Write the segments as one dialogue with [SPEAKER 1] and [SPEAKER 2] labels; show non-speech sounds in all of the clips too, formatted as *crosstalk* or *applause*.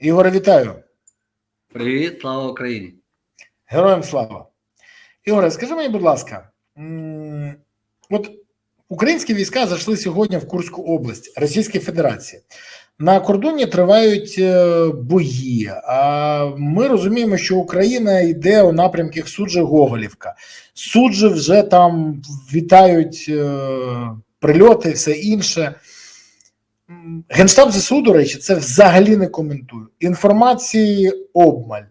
[SPEAKER 1] Ігоре, вітаю.
[SPEAKER 2] Привіт, слава Україні.
[SPEAKER 1] Героям слава. Ігоре, скажи мені, будь ласка, от українські війська зайшли сьогодні в Курську область Російської Федерації. На кордоні тривають е, бої. А ми розуміємо, що Україна йде у напрямку суджі Гоголівка. Суджі вже там вітають е, прильоти, все інше. Генштаб ЗСУ, до речі, це взагалі не коментує. Інформації обмаль.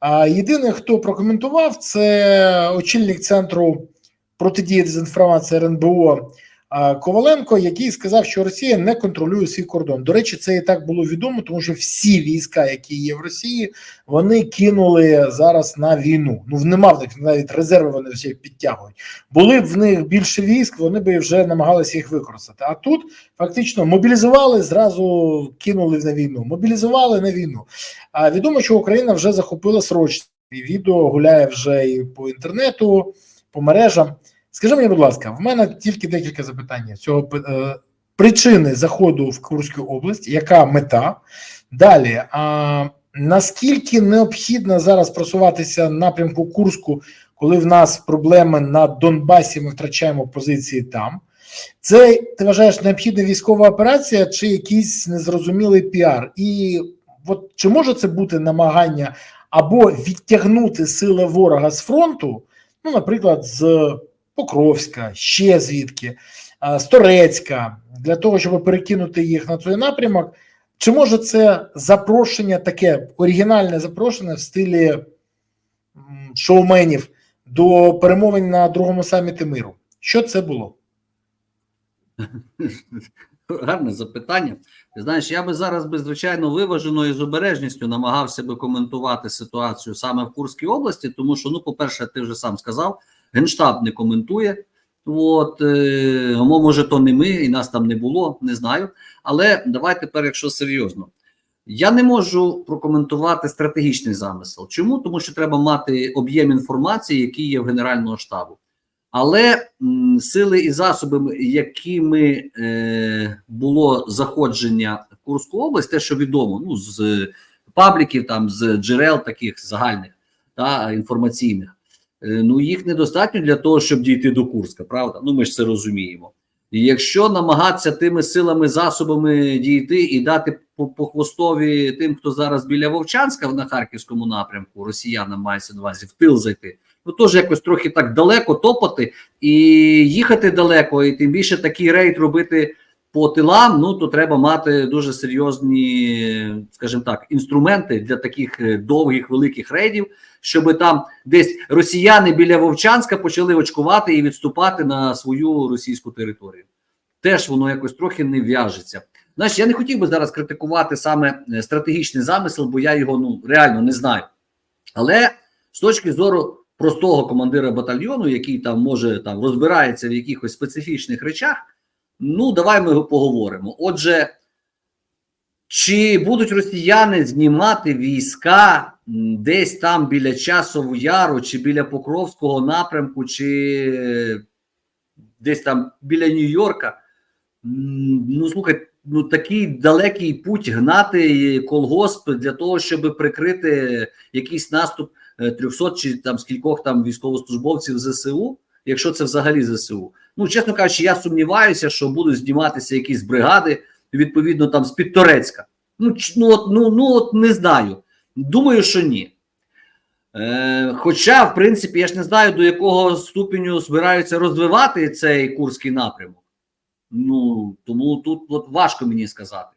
[SPEAKER 1] А єдине, хто прокоментував, це очільник центру протидії дезінформації РНБО Коваленко, який сказав, що Росія не контролює свій кордон. До речі, це і так було відомо, тому що всі війська, які є в Росії, вони кинули зараз на війну. Ну нема в них навіть резерви. Вони всі підтягують. Були б в них більше військ, вони би вже намагалися їх використати. А тут фактично мобілізували, зразу кинули на війну. Мобілізували на війну. А відомо, що Україна вже захопила срочні. Відео гуляє вже і по інтернету, по мережам. Скажи мені, будь ласка, в мене тільки декілька запитань цього е, причини заходу в Курську область, яка мета? Далі, а наскільки необхідно зараз просуватися напрямку Курську, коли в нас проблеми на Донбасі, ми втрачаємо позиції там? Це ти вважаєш необхідна військова операція чи якийсь незрозумілий піар? І от чи може це бути намагання або відтягнути сили ворога з фронту, ну, наприклад, з Покровська, ще звідки, з Торецька, для того, щоб перекинути їх на той напрямок, чи може це запрошення таке оригінальне запрошення в стилі шоуменів до перемовин на другому саміті миру? Що це було?
[SPEAKER 2] Гарне запитання. Ти знаєш, я би зараз би звичайно виважено і з обережністю намагався би коментувати ситуацію саме в Курській області, тому що, ну, по-перше, ти вже сам сказав, генштаб не коментує. От е, може, то не ми, і нас там не було, не знаю. Але давай тепер, якщо серйозно, я не можу прокоментувати стратегічний замисел. Чому? Тому що треба мати об'єм інформації, який є в Генерального штабу. Але м, сили і засоби, якими е, було заходження в Курську область, те, що відомо, ну з пабліків, там з джерел таких загальних та інформаційних, ну їх недостатньо для того, щоб дійти до Курська, правда? Ну ми ж це розуміємо. І якщо намагатися тими силами, засобами дійти і дати по, по хвостові тим, хто зараз біля Вовчанська на харківському напрямку, росіянам мається на увазі в тил зайти ну теж якось трохи так далеко топати і їхати далеко, і тим більше такий рейд робити по тилам. Ну то треба мати дуже серйозні, скажімо так, інструменти для таких е, довгих великих рейдів, щоб там десь росіяни біля Вовчанська почали очкувати і відступати на свою російську територію. Теж воно якось трохи не в'яжеться. Знаєш, я не хотів би зараз критикувати саме е, стратегічний замисел, бо я його ну реально не знаю. Але з точки зору простого командира батальйону, який там може там розбирається в якихось специфічних речах. Ну, давай ми поговоримо. Отже, чи будуть росіяни знімати війська десь там біля Часову Яру, чи біля Покровського напрямку, чи десь там біля Нью-Йорка? Ну, слухай, ну такий далекий путь гнати колгосп для того, щоб прикрити якийсь наступ 300 чи там скількох там військовослужбовців ЗСУ, якщо це взагалі ЗСУ. Ну, чесно кажучи, я сумніваюся, що будуть зніматися якісь бригади, відповідно, там з під Торецька. Ну, ну, от, ну, ну от не знаю. Думаю, що ні. Е, Хоча, в принципі, я ж не знаю, до якого ступеню збираються розвивати цей курський напрямок. Ну, тому тут от важко мені сказати.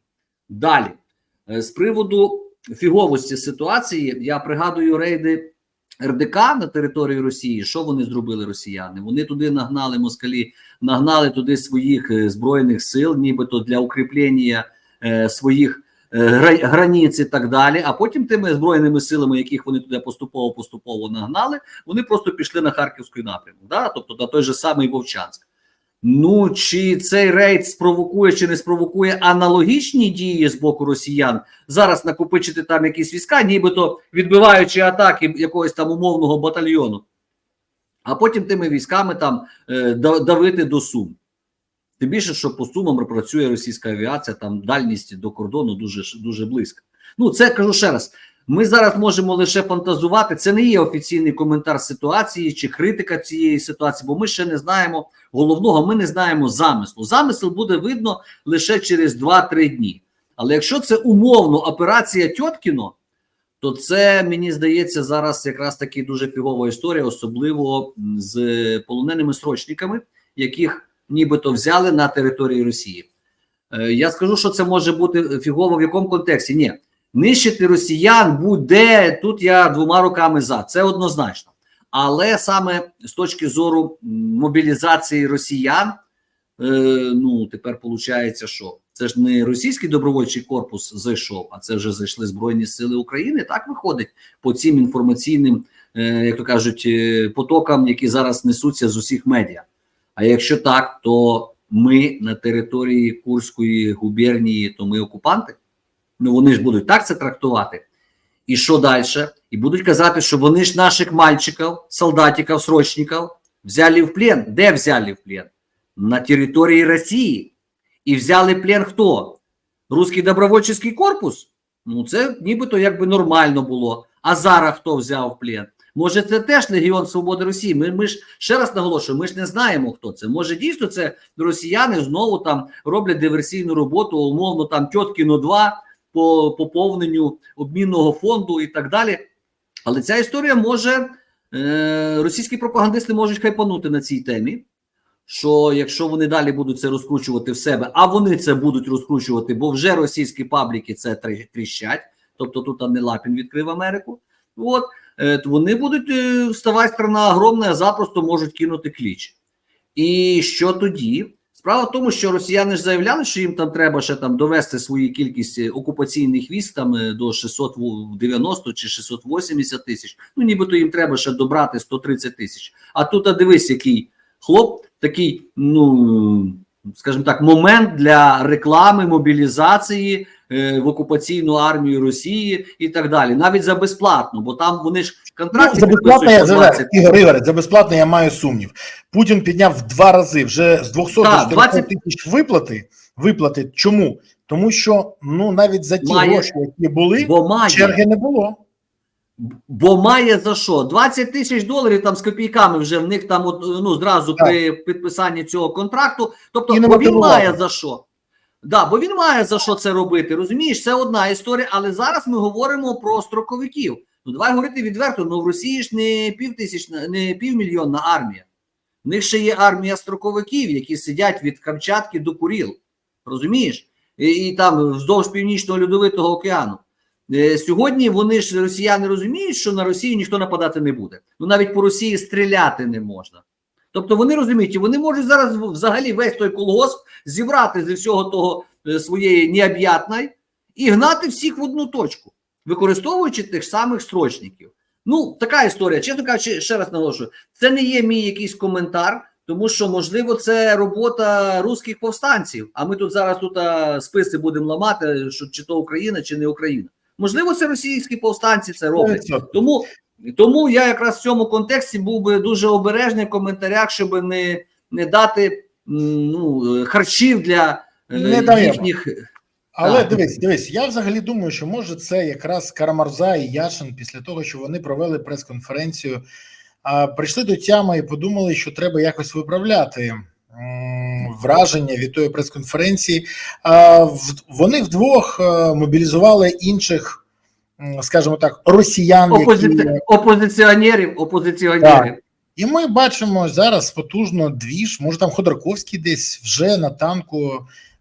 [SPEAKER 2] Далі, е, з приводу фіговості ситуації, я пригадую рейди РДК на території Росії. Що вони зробили росіяни? Вони туди нагнали москалі, нагнали туди своїх е, збройних сил, нібито для укріплення е, своїх е, границь і так далі. А потім тими збройними силами, яких вони туди поступово поступово нагнали, вони просто пішли на харківський напрямок, да? тобто на той же самий Вовчанськ. Ну чи цей рейд спровокує чи не спровокує аналогічні дії з боку росіян зараз накопичити там якісь війська, нібито відбиваючи атаки якогось там умовного батальйону, а потім тими військами там е, давити до Сум. Тим більше, що по сумам працює російська авіація, там дальність до кордону дуже дуже близька. Ну, це кажу ще раз. Ми зараз можемо лише фантазувати. Це не є офіційний коментар ситуації чи критика цієї ситуації, бо ми ще не знаємо головного, ми не знаємо замислу. Замисел буде видно лише через 2-3 дні. Але якщо це умовно операція Тьоткіно, то це мені здається зараз якраз таки дуже фігова історія, особливо з полоненими срочниками, яких нібито взяли на території Росії. Е, Я скажу, що це може бути фігово в якому контексті. Ні, нищити росіян буде тут. Я двома руками за це однозначно. Але саме з точки зору мобілізації росіян, е, ну тепер виходить, що це ж не російський добровольчий корпус зайшов, а це вже зайшли Збройні Сили України. Так виходить по цим інформаційним, е, як то кажуть, е, потокам, які зараз несуться з усіх медіа. А якщо так, то ми на території Курської губернії, то ми окупанти. Ну вони ж будуть так це трактувати. І що далі? І будуть казати, що вони ж наших мальчиків, солдатиків, срочників взяли в плен. Де взяли в плен? На території Росії. І взяли плен хто? Руський добровольчий корпус? Ну, це нібито якби нормально було. А зараз хто взяв в плен? Може, це теж Легіон Свободи Росії. Ми, ми ж ще раз наголошую, ми ж не знаємо, хто це. Може, дійсно це росіяни знову там роблять диверсійну роботу, умовно там Тьоткіно 2 по поповненню обмінного фонду і так далі. Але ця історія може е, російські пропагандисти можуть хайпанути на цій темі. Що якщо вони далі будуть це розкручувати в себе, а вони це будуть розкручувати, бо вже російські пабліки це тріщать, тобто тут там не Лапін відкрив Америку. От е, вони будуть е, вставати страна огромна, а запросто можуть кинути кліч. І що тоді? Справа в тому, що росіяни ж заявляли, що їм там треба ще там довести свою кількість е, окупаційних військ там е, до 690 чи 680 тисяч. Ну нібито їм треба ще добрати 130 тисяч. А тут а дивись, який хлоп, такий, ну скажімо так, момент для реклами, мобілізації в окупаційну армію Росії і так далі, навіть за безплатно, бо там вони ж
[SPEAKER 1] Ну,
[SPEAKER 2] контракти
[SPEAKER 1] за безплатно я за Ігор Ігор, за безплатно я маю сумнів. Путін підняв в два рази вже з 200 до
[SPEAKER 2] Так,
[SPEAKER 1] 400
[SPEAKER 2] 20
[SPEAKER 1] тисяч виплати. Виплати чому? Тому що ну навіть за ті
[SPEAKER 2] Має.
[SPEAKER 1] гроші, які були,
[SPEAKER 2] бо має.
[SPEAKER 1] черги не було.
[SPEAKER 2] Бо має за що? 20 тисяч доларів там з копійками вже в них там ну зразу
[SPEAKER 1] Так.
[SPEAKER 2] при підписанні цього контракту. Тобто, бо він має за що. Да, бо він має за що це робити. Розумієш, це одна історія, але зараз ми говоримо про строковиків. Ну давай говорити відверто. Ну в Росії ж не півтисячна, не півмільйонна армія. В них ще є армія строковиків, які сидять від Камчатки до Куріл. Розумієш? І, і там вздовж північного льодовитого океану. Е, Сьогодні вони ж росіяни розуміють, що на Росію ніхто нападати не буде. Ну навіть по Росії стріляти не можна. Тобто вони розуміють, вони можуть зараз взагалі весь той колгосп зібрати зі всього того е, своєї необ'ятної і гнати всіх в одну точку, використовуючи тих самих строчників. Ну, така історія. Чесно кажучи, ще раз наголошую, це не є мій якийсь коментар, тому що можливо це робота русських повстанців. А ми тут зараз тут а, списи будемо ламати, що чи то Україна, чи не Україна. Можливо, це російські повстанці це роблять. Тому, тому я якраз в цьому контексті був би дуже обережний в коментарях, щоб не, не дати ну, харчів для е,
[SPEAKER 1] Не
[SPEAKER 2] їхніх.
[SPEAKER 1] Але
[SPEAKER 2] Так.
[SPEAKER 1] дивись, дивись, я взагалі думаю, що може це якраз Карамарза і Яшин після того, що вони провели прес-конференцію, прийшли до тями і подумали, що треба якось виправляти враження від тої прес-конференції. А, в- Вони вдвох е, мобілізували інших, скажімо так, росіян, які
[SPEAKER 2] Опозиціонерів, опозиціонерів.
[SPEAKER 1] Так. І ми бачимо зараз потужно двіж. Може, там Ходорковський десь вже на танку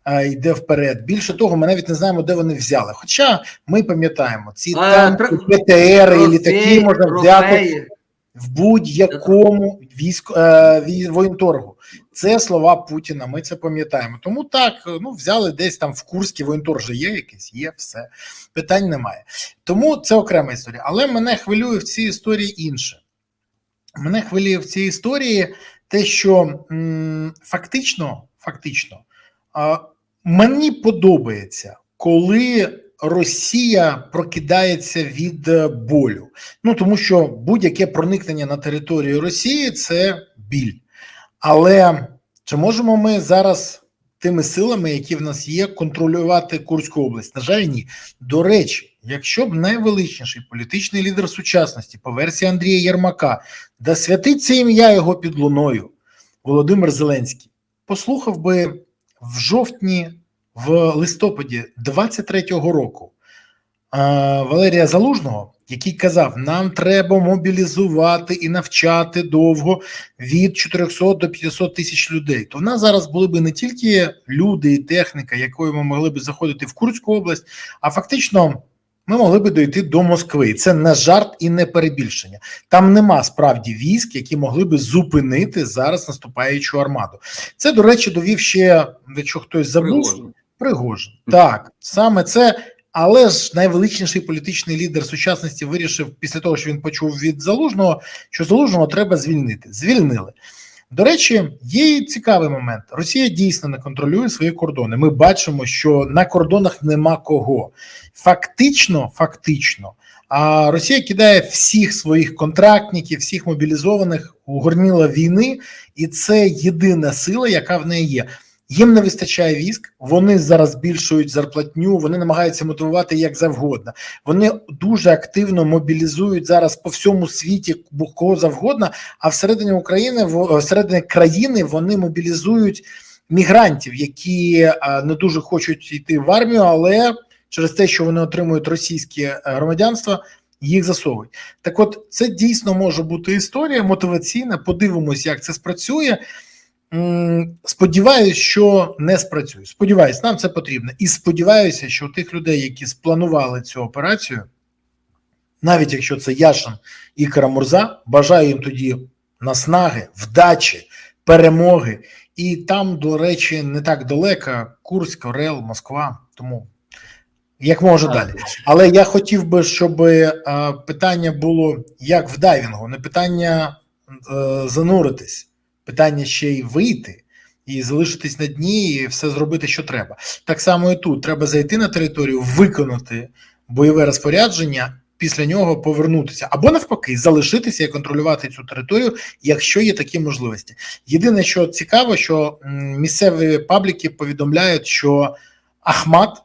[SPEAKER 1] е, йде вперед. Більше того, ми навіть не знаємо, де вони взяли. Хоча ми пам'ятаємо, ці
[SPEAKER 2] Е,
[SPEAKER 1] танки,
[SPEAKER 2] тр-
[SPEAKER 1] ПТР і літаки можна взяти в будь-якому військ е, воєнторгу. Це слова Путіна. Ми це пам'ятаємо. Тому так ну взяли десь там в Курській воєнторг же є якийсь, є все питань немає. Тому це окрема історія. Але мене хвилює в цій історії інше. Мене хвилює в цій історії те, що м, фактично, фактично, а, мені подобається, коли Росія прокидається від болю. Ну тому що будь-яке проникнення на територію Росії це біль. Але чи можемо ми зараз тими силами, які в нас є, контролювати Курську область. На жаль, ні. До речі, якщо б найвеличніший політичний лідер сучасності по версії Андрія Єрмака, да святиться ім'я його під луною, Володимир Зеленський, послухав би в жовтні, в листопаді 23-го року Валерія Залужного, який казав: нам треба мобілізувати і навчати довго від 400 до 500 тисяч людей. То в нас зараз були б не тільки люди і техніка, якою ми могли б заходити в Курську область, а фактично. Ми могли би дойти до Москви. Це не жарт і не перебільшення. Там нема справді військ, які могли би зупинити зараз наступаючу армаду. Це, до речі, довів ще, якщо хтось забув,
[SPEAKER 2] Пригожин.
[SPEAKER 1] Пригожин. Так, саме це. Але ж найвеличніший політичний лідер сучасності вирішив після того, що він почув від залужного, що залужного треба звільнити. Звільнили. До речі, є і цікавий момент. Росія дійсно не контролює свої кордони. Ми бачимо, що на кордонах нема кого. Фактично, фактично, а Росія кидає всіх своїх контрактників, всіх мобілізованих у горніла війни, і це єдина сила, яка в неї є. Їм не вистачає військ, вони зараз збільшують зарплатню, вони намагаються мотивувати як завгодно. Вони дуже активно мобілізують зараз по всьому світі кого завгодно. А всередині України в- всередині країни вони мобілізують мігрантів, які не дуже хочуть йти в армію, але через те, що вони отримують російське е, громадянство, їх засовують. Так, от це дійсно може бути історія мотиваційна. Подивимось, як це спрацює. Сподіваюсь, що не спрацює. Сподіваюсь, нам це потрібно. І сподіваюся, що у тих людей, які спланували цю операцію, навіть якщо це Яшин і Карамурза, бажаю їм тоді наснаги, вдачі, перемоги. І там, до речі, не так далеко Курськ, Орел, Москва. Тому як може далі. Але я хотів би, щоб е, питання було як в дайвінгу, не питання е, зануритись, питання ще й вийти і залишитись на дні, і все зробити, що треба. Так само і тут треба зайти на територію, виконати бойове розпорядження. Після нього повернутися або навпаки залишитися і контролювати цю територію, якщо є такі можливості. Єдине, що цікаво, що місцеві пабліки повідомляють, що Ахмат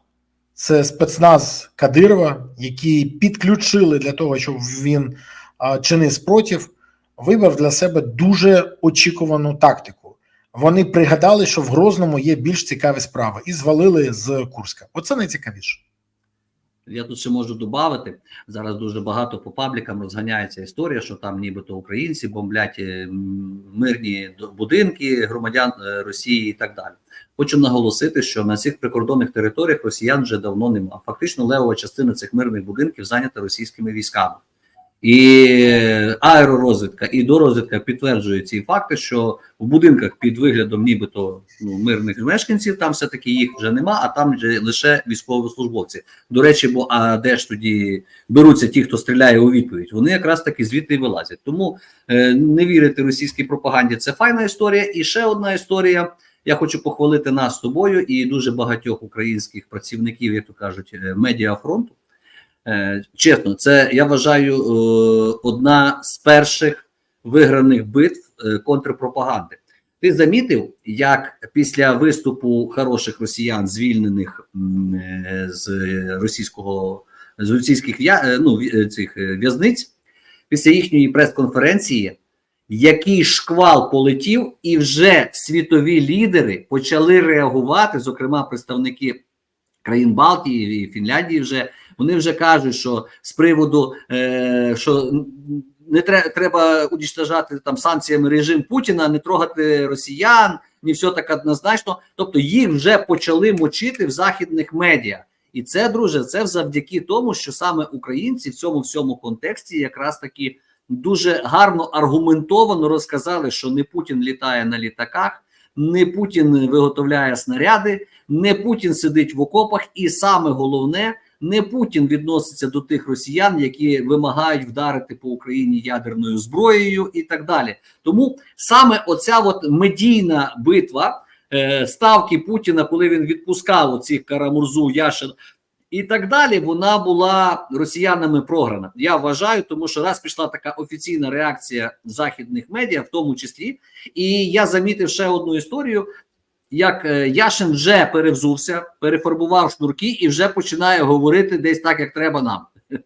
[SPEAKER 1] це спецназ Кадирова, який підключили для того, щоб він чинив спротив, вибрав для себе дуже очікувану тактику. Вони пригадали, що в Грозному є більш цікаві справи, і звалили з Курська. Оце найцікавіше.
[SPEAKER 2] Я тут ще можу додати. Зараз дуже багато по паблікам розганяється історія, що там нібито українці бомблять е, мирні будинки громадян е, Росії і так далі. Хочу наголосити, що на цих прикордонних територіях росіян вже давно нема. Фактично, левова частина цих мирних будинків зайнята російськими військами. І аеророзвідка і дорозвідка підтверджують ці факти, що в будинках під виглядом нібито ну, мирних мешканців там все таки їх вже нема, а там вже лише військовослужбовці. До речі, бо а де ж тоді беруться ті, хто стріляє у відповідь? Вони якраз таки звідти й вилазять. Тому е, не вірити російській пропаганді. Це файна історія. І ще одна історія. Я хочу похвалити нас з тобою і дуже багатьох українських працівників, як то кажуть, е, медіафронту. Е, Чесно, це я вважаю е, одна з перших виграних битв е, контрпропаганди. Ти замітив, як після виступу хороших росіян, звільнених з російського з російських ну, цих в'язниць, після їхньої прес-конференції, який шквал полетів, і вже світові лідери почали реагувати, зокрема представники країн Балтії і Фінляндії, вже вони вже кажуть, що з приводу, е, що не треба, треба унічтожати там санкціями режим Путіна, не трогати росіян, не все так однозначно. Тобто їх вже почали мочити в західних медіа. І це, друже, це завдяки тому, що саме українці в цьому всьому контексті якраз таки дуже гарно аргументовано розказали, що не Путін літає на літаках, не Путін виготовляє снаряди, не Путін сидить в окопах, і саме головне, не Путін відноситься до тих росіян, які вимагають вдарити по Україні ядерною зброєю, і так далі. Тому саме оця от медійна битва е, ставки Путіна, коли він відпускав оцих Карамурзу, Яшин і так далі, вона була росіянами програна. Я вважаю, тому що раз пішла така офіційна реакція західних медіа, в тому числі, і я замітив ще одну історію. Як е, Яшин вже перевзувся, перефарбував шнурки і вже починає говорити десь так, як треба нам. *laughs*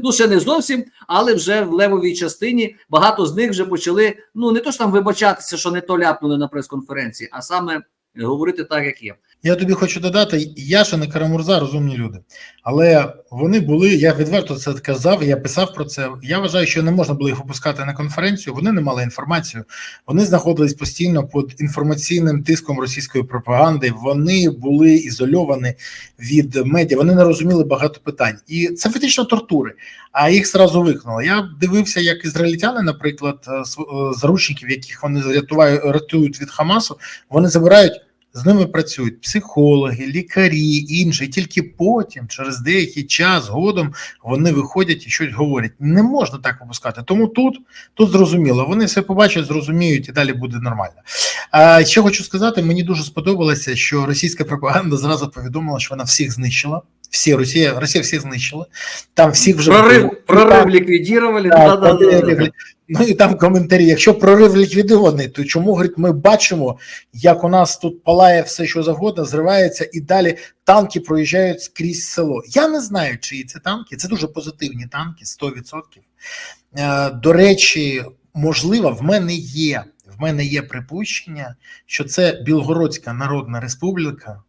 [SPEAKER 2] Ну, ще не зовсім, але вже в левовій частині багато з них вже почали ну не то ж там вибачатися, що не то ляпнули на прес-конференції, а саме говорити так, як є.
[SPEAKER 1] Я тобі хочу додати, Яшин і Карамурза розумні люди, але вони були. Я відверто це казав. Я писав про це. Я вважаю, що не можна було їх випускати на конференцію. Вони не мали інформацію. Вони знаходились постійно під інформаційним тиском російської пропаганди. Вони були ізольовані від медіа. Вони не розуміли багато питань, і це фактично тортури. А їх зразу виконали. Я дивився, як ізраїльтяни, наприклад, е, е, заручників, яких вони рятують від Хамасу, вони забирають. З ними працюють психологи, лікарі, інші. І тільки потім, через деякий час, згодом, вони виходять і щось говорять. Не можна так випускати. Тому тут, тут зрозуміло, вони все побачать, зрозуміють і далі буде нормально. А ще хочу сказати, мені дуже сподобалося, що російська пропаганда зразу повідомила, що вона всіх знищила. Всі Росія, Росія всіх знищила. Там всіх вже
[SPEAKER 2] Прорив, прорив ліквідірували.
[SPEAKER 1] так,
[SPEAKER 2] да, да, да, да.
[SPEAKER 1] Ну і там коментарі. Якщо прорив ліквідований, то чому говорить, ми бачимо, як у нас тут палає все, що завгодно, зривається, і далі танки проїжджають скрізь село. Я не знаю, чиї це танки. Це дуже позитивні танки, 100%. Е, До речі, можливо, в мене є. В мене є припущення, що це Білгородська Народна Республіка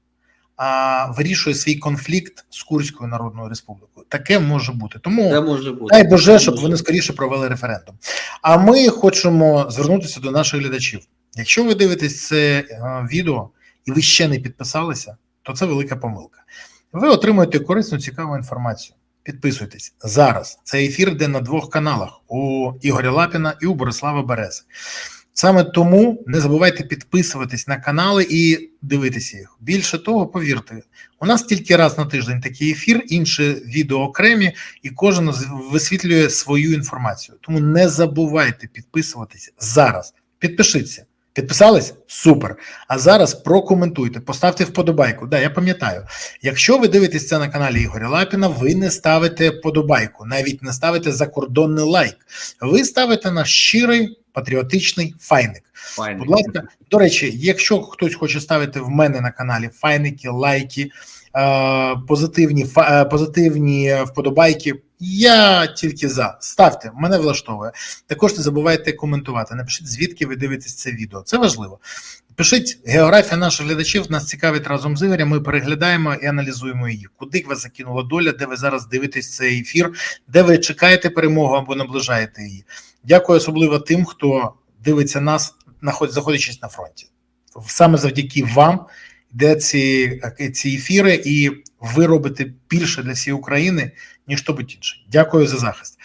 [SPEAKER 1] а, вирішує свій конфлікт з Курською Народною Республікою. Таке може бути. Тому
[SPEAKER 2] Це може бути.
[SPEAKER 1] Дай Боже, щоб вони скоріше провели референдум. А ми хочемо звернутися до наших глядачів. Якщо ви дивитесь це е, відео і ви ще не підписалися, то це велика помилка. Ви отримуєте корисну, цікаву інформацію. Підписуйтесь зараз. Цей ефір йде на двох каналах: у Ігоря Лапіна і у Борислава Берези. Саме тому не забувайте підписуватись на канали і дивитися їх. Більше того, повірте, у нас тільки раз на тиждень такий ефір, інші відео окремі, і кожен висвітлює свою інформацію. Тому не забувайте підписуватись зараз. Підпишіться. Підписались? Супер. А зараз прокоментуйте, поставте вподобайку. Да, я пам'ятаю. Якщо ви дивитесь це на каналі Ігоря Лапіна, ви не ставите вподобайку, навіть не ставите закордонний лайк. Ви ставите на щирий патріотичний файник.
[SPEAKER 2] файник.
[SPEAKER 1] Будь ласка, до речі, якщо хтось хоче ставити в мене на каналі файники, лайки, позитивні, е, позитивні вподобайки, я тільки за. Ставте, мене влаштовує. Також не забувайте коментувати. Напишіть, звідки ви дивитесь це відео. Це важливо. Пишіть географія наших глядачів, нас цікавить разом з Ігорем. Ми переглядаємо і аналізуємо її. Куди вас закинула доля, де ви зараз дивитесь цей ефір, де ви чекаєте перемогу або наближаєте її. Дякую особливо тим, хто дивиться нас, наход- знаходячись на фронті. Саме завдяки вам йде ці, ці ефіри, і ви робите більше для всієї України, ніж хто будь інший. Дякую за захист.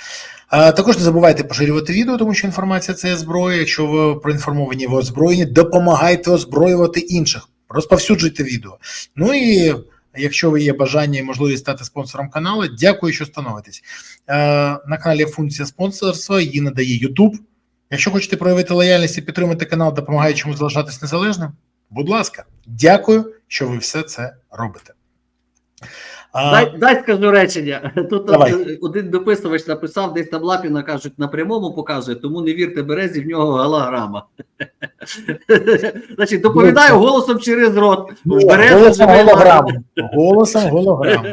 [SPEAKER 1] А, також не забувайте поширювати відео, тому що інформація це зброя. Якщо ви проінформовані, ви озброєні, допомагайте озброювати інших, розповсюджуйте відео. Ну і якщо ви є бажання і можливість стати спонсором каналу, дякую, що становитесь. Е, на каналі функція спонсорства, її надає YouTube. Якщо хочете проявити лояльність і підтримати канал, допомагаючи йому залишатись незалежним, будь ласка, дякую, що ви все це робите. А,
[SPEAKER 2] Дай, дай скажу речення. *laughs* Тут
[SPEAKER 1] Давай.
[SPEAKER 2] один дописувач написав, десь там Лапіна кажуть, на прямому показує, тому не вірте березі, в нього голограма. *laughs* Значить, доповідаю голосом через рот. У берези
[SPEAKER 1] голосом.
[SPEAKER 2] Лапін.
[SPEAKER 1] Голосом *laughs* голограму.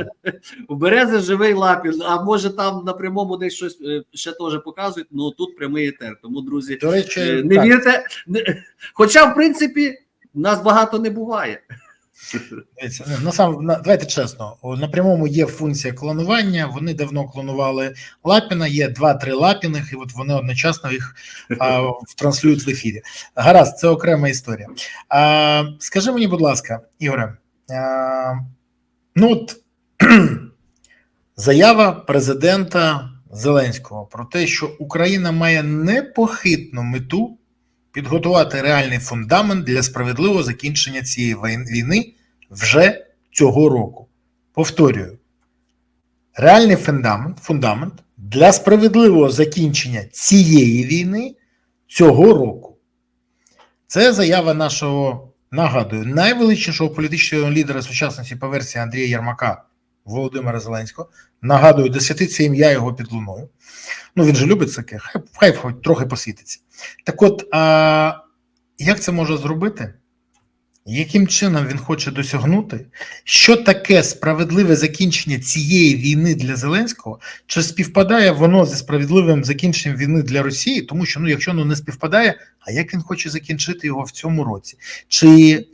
[SPEAKER 2] У берези живий Лапін, а може там на прямому десь щось е, ще теж показують, ну тут прямий етер. Тому, друзі,
[SPEAKER 1] До речі,
[SPEAKER 2] е, не
[SPEAKER 1] так.
[SPEAKER 2] вірте. Хоча, в принципі, нас багато не буває.
[SPEAKER 1] Ну, на сам давайте чесно. На прямому є функція клонування. Вони давно клонували Лапіна. Є два-три Лапіних, і от вони одночасно їх а, транслюють в ефірі. Гаразд, це окрема історія. А, скажи мені, будь ласка, Ігоре, а, ну от *clears throat* заява президента Зеленського про те, що Україна має непохитну мету підготувати реальний фундамент для справедливого закінчення цієї війни вже цього року. Повторюю, реальний фундамент, фундамент для справедливого закінчення цієї війни цього року. Це заява нашого, нагадую, найвеличнішого політичного лідера сучасності по версії Андрія Єрмака Володимира Зеленського. Нагадую, десятиться ім'я його під луною. Ну, він же любить таке, хай, хай хоч трохи посвітиться. Так от, а, як це може зробити яким чином він хоче досягнути, що таке справедливе закінчення цієї війни для Зеленського, чи співпадає воно зі справедливим закінченням війни для Росії, тому що ну, якщо воно не співпадає, а як він хоче закінчити його в цьому році? Чи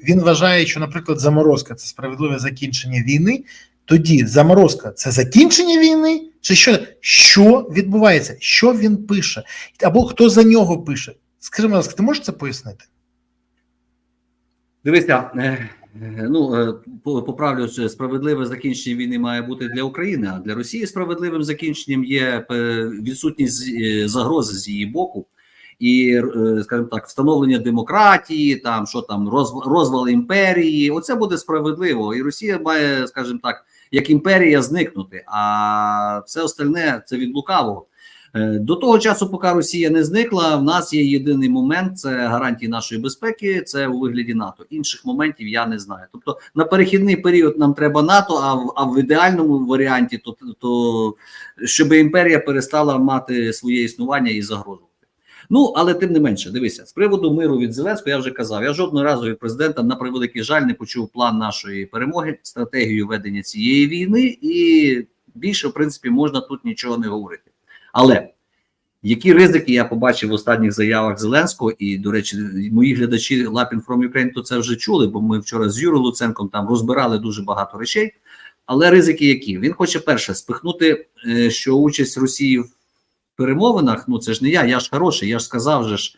[SPEAKER 1] він вважає, що, наприклад, заморозка це справедливе закінчення війни? Тоді заморозка це закінчення війни, чи що? Що відбувається? Що він пише? Або хто за нього пише? Скажи, будь ласка, ти можеш це пояснити?
[SPEAKER 2] Дивися, е, е, ну е, поправлю, справедливе закінчення війни має бути для України, а для Росії справедливим закінченням є відсутність загрози з її боку. І, скажімо так, встановлення демократії, там що там розвал імперії. Оце буде справедливо. І Росія має, скажімо так, як імперія зникнути. А все остальне це від лукавого. Е, До того часу, поки Росія не зникла, в нас є єдиний момент: це гарантії нашої безпеки, це у вигляді НАТО. Інших моментів я не знаю. Тобто на перехідний період нам треба НАТО, а в, а в ідеальному варіанті, то, то щоб імперія перестала мати своє існування і загрозувати. Ну але тим не менше, дивися, з приводу миру від Зеленського, я вже казав. Я жодного разу від президента на превеликий жаль не почув план нашої перемоги, стратегію ведення цієї війни, і більше в принципі можна тут нічого не говорити. Але які ризики я побачив в останніх заявах Зеленського, і до речі, мої глядачі Лапін from Ukraine то це вже чули, бо ми вчора з Юрою Луценком там розбирали дуже багато речей. Але ризики які? Він хоче перше спихнути, е, що участь Росії в перемовинах. Ну це ж не я, я ж хороший. Я ж сказав же ж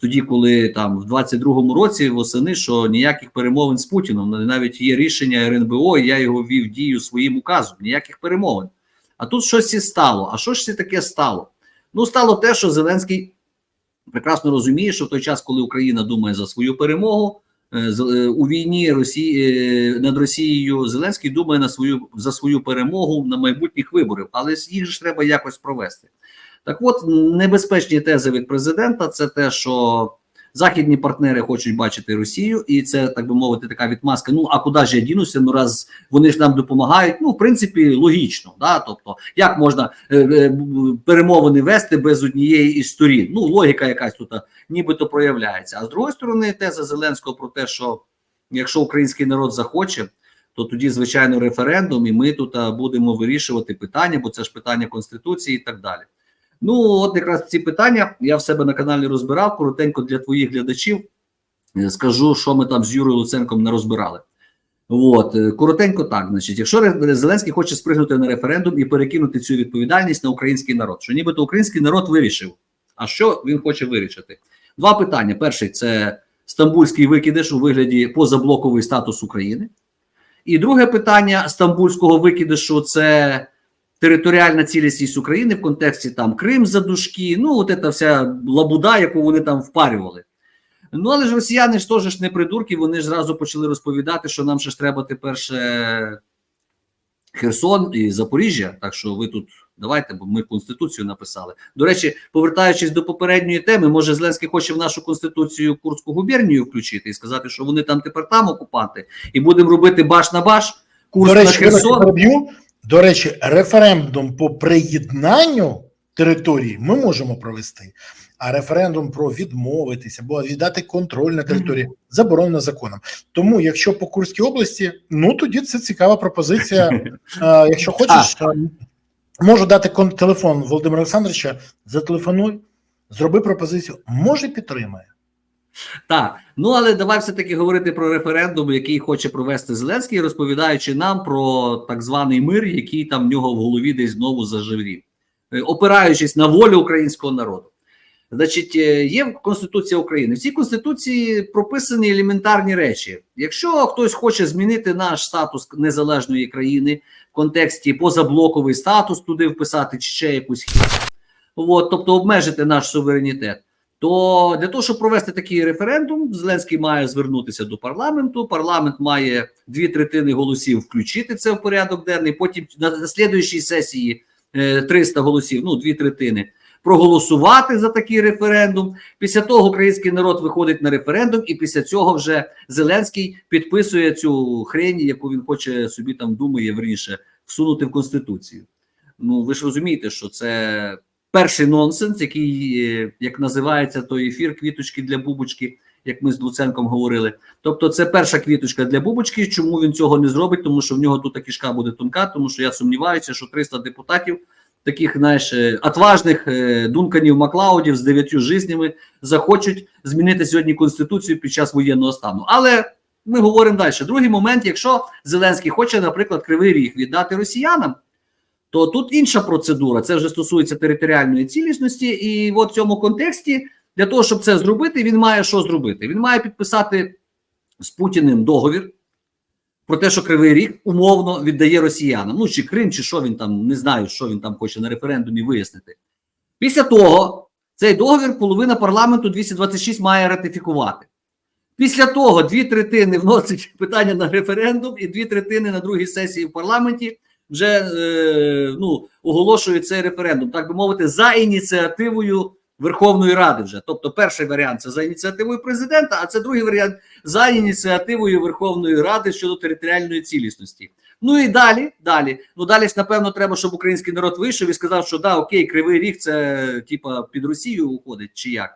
[SPEAKER 2] тоді, коли там в 22-му році восени, що ніяких перемовин з Путіном навіть є рішення РНБО, і я його ввів дію своїм указом. Ніяких перемовин. А тут щось і стало. А що ж це таке стало? Ну, стало те, що Зеленський прекрасно розуміє, що в той час, коли Україна думає за свою перемогу е, е, у війні Росії е, над Росією, Зеленський думає на свою за свою перемогу на майбутніх виборів, але їх ж треба якось провести. Так, от небезпечні тези від президента це те, що західні партнери хочуть бачити Росію, і це так би мовити, така відмазка. Ну а куди ж я дінуся? Ну раз вони ж нам допомагають. Ну, в принципі, логічно. Да? Тобто, як можна е, е, перемовини вести без однієї із сторін? Ну, логіка якась тут нібито проявляється. А з другої сторони, теза Зеленського про те, що якщо український народ захоче. То тоді, звичайно, референдум, і ми тут будемо вирішувати питання, бо це ж питання конституції і так далі. Ну, от якраз ці питання я в себе на каналі розбирав. Коротенько для твоїх глядачів е, скажу, що ми там з Юрою Луценком не розбирали. От, е, коротенько так, значить, якщо Зеленський хоче спригнути на референдум і перекинути цю відповідальність на український народ, що нібито український народ вирішив. А що він хоче вирішити? Два питання: перший це стамбульський викидиш у вигляді позаблоковий статус України. І друге питання стамбульського викидишу це територіальна цілісність України в контексті там Крим за дужки, ну от ця вся лабуда, яку вони там впарювали. Ну але ж росіяни ж теж ж не придурки, вони ж зразу почали розповідати, що нам ще ж треба тепер ще Херсон і Запоріжжя. Так що ви тут давайте, бо ми конституцію написали. До речі, повертаючись до попередньої теми, може Зеленський хоче в нашу конституцію Курську губернію включити і сказати, що вони там тепер там окупанти, і будемо робити баш на баш. Курс
[SPEAKER 1] До речі, вибачте,
[SPEAKER 2] Херсон.
[SPEAKER 1] переб'ю. До речі, референдум по приєднанню території ми можемо провести, а референдум про відмовитися або віддати контроль на території заборонено законом. Тому, якщо по Курській області, ну тоді це цікава пропозиція. Якщо хочеш, можу дати телефон Володимира Олександровича. Зателефонуй, зроби пропозицію. Може, підтримає.
[SPEAKER 2] Так, ну але давай все-таки говорити про референдум, який хоче провести Зеленський, розповідаючи нам про так званий мир, який там в нього в голові десь знову заживрів, Е, опираючись на волю українського народу. Значить, е, є Конституція України. В цій конституції прописані елементарні речі. Якщо хтось хоче змінити наш статус незалежної країни в контексті позаблоковий статус, туди вписати чи ще якусь хі- От, тобто обмежити наш суверенітет. То для того, щоб провести такий референдум, Зеленський має звернутися до парламенту. Парламент має дві третини голосів включити це в порядок денний. Потім на слідуючій сесії е, 300 голосів, ну дві третини, проголосувати за такий референдум. Після того український народ виходить на референдум, і після цього вже Зеленський підписує цю хрень, яку він хоче собі там думає верніше всунути в конституцію. Ну ви ж розумієте, що це перший нонсенс, який, е, як називається той ефір квіточки для бубочки, як ми з Луценком говорили. Тобто, це перша квіточка для Бубочки. Чому він цього не зробить? Тому що в нього тут кішка буде тонка, тому що я сумніваюся, що 300 депутатів, таких знаєш, е, отважних е, дунканів Маклаудів з дев'ятью жизнями захочуть змінити сьогодні конституцію під час воєнного стану. Але ми говоримо далі. Другий момент, якщо Зеленський хоче, наприклад, кривий ріг віддати росіянам, то тут інша процедура. Це вже стосується територіальної цілісності, і в цьому контексті для того, щоб це зробити, він має що зробити? Він має підписати з Путіним договір про те, що Кривий Ріг умовно віддає росіянам. Ну чи Крим, чи що він там не знаю, що він там хоче на референдумі вияснити. Після того цей договір половина парламенту 226 має ратифікувати. Після того дві третини вносять *laughs* питання на референдум, і дві третини на другій сесії в парламенті вже е, ну, оголошують цей референдум, так би мовити, за ініціативою Верховної Ради. Вже тобто, перший варіант це за ініціативою президента, а це другий варіант за ініціативою Верховної Ради щодо територіальної цілісності. Ну і далі, далі. Ну далі напевно треба, щоб український народ вийшов і сказав, що да, окей, кривий ріг це типа під Росію уходить чи як.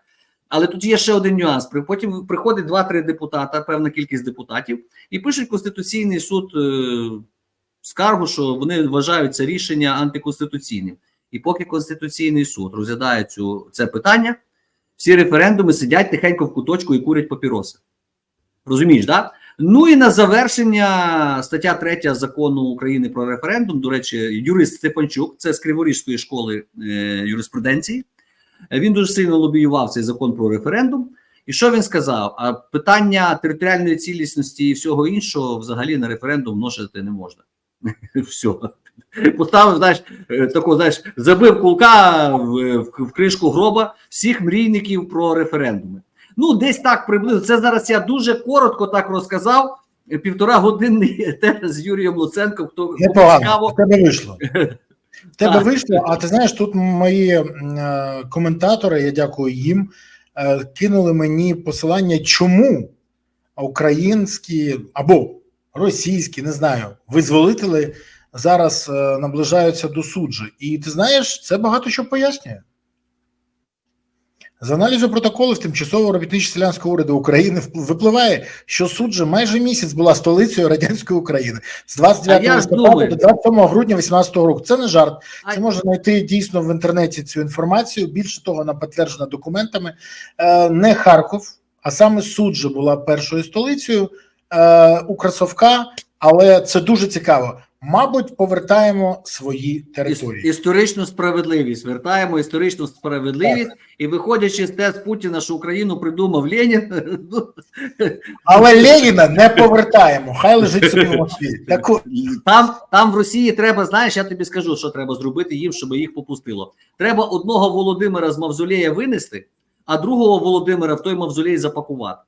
[SPEAKER 2] Але тут є ще один нюанс. Потім приходить 2-3 депутата, певна кількість депутатів, і пишуть Конституційний суд е, скаргу, що вони вважають це рішення антиконституційним. І поки Конституційний суд розглядає цю, це питання, всі референдуми сидять тихенько в куточку і курять папіроси. Розумієш, так? Ну і на завершення стаття 3 закону України про референдум. До речі, юрист Степанчук, це з Криворізької школи е, юриспруденції. Він дуже сильно лобіював цей закон про референдум. І що він сказав? А питання територіальної цілісності і всього іншого взагалі на референдум вносити не можна. *laughs* Все. Поставив, знаєш, е, таку, знаєш, забив кулка в, в, в кришку гроба всіх мрійників про референдуми. Ну, десь так приблизно. Це зараз я дуже коротко так розказав. Півтора години з Юрієм Луценком. Хто цікаво,
[SPEAKER 1] в тебе вийшло. *laughs* В тебе вийшло, а ти знаєш, тут мої е, коментатори, я дякую їм, е, кинули мені посилання, чому українські або російські, не знаю, визволителі зараз е, наближаються до суджі. І ти знаєш, це багато що пояснює. З аналізу протоколів тимчасового робітничо селянського уряду України випливає, що суджа майже місяць була столицею радянської України з 29
[SPEAKER 2] А я ж
[SPEAKER 1] листопада до 27 грудня 18 року. Це не жарт.
[SPEAKER 2] А-
[SPEAKER 1] Це можна знайти дійсно в інтернеті цю інформацію. Більше того, вона підтверджена документами. Е, не Харков, а саме суджа була першою столицею е, у Красовка, але це дуже цікаво. Мабуть, повертаємо свої території.
[SPEAKER 2] історичну справедливість. Вертаємо історичну справедливість, і виходячи з тез Путіна, що Україну придумав Ленін. *laughs* ну,
[SPEAKER 1] Але Леніна не повертаємо. Хай лежить собі в Москві. *laughs* Так
[SPEAKER 2] Там, там в Росії треба, знаєш, я тобі скажу, що треба зробити їм, щоб їх попустило. Треба одного Володимира з мавзолея винести, а другого Володимира в той мавзолей запакувати.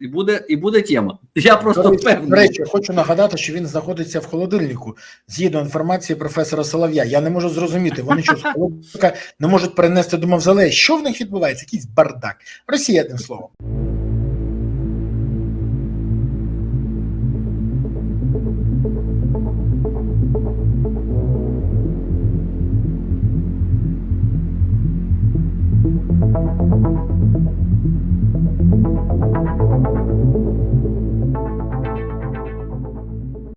[SPEAKER 2] І буде, і буде тема. Я просто
[SPEAKER 1] До речі, до речі, хочу нагадати, що він знаходиться в холодильнику згідно інформації професора Солов'я. Я не можу зрозуміти. Вони що з холодильника не можуть перенести до мавзолея. Що в них відбувається? Якийсь бардак. Росія одним словом.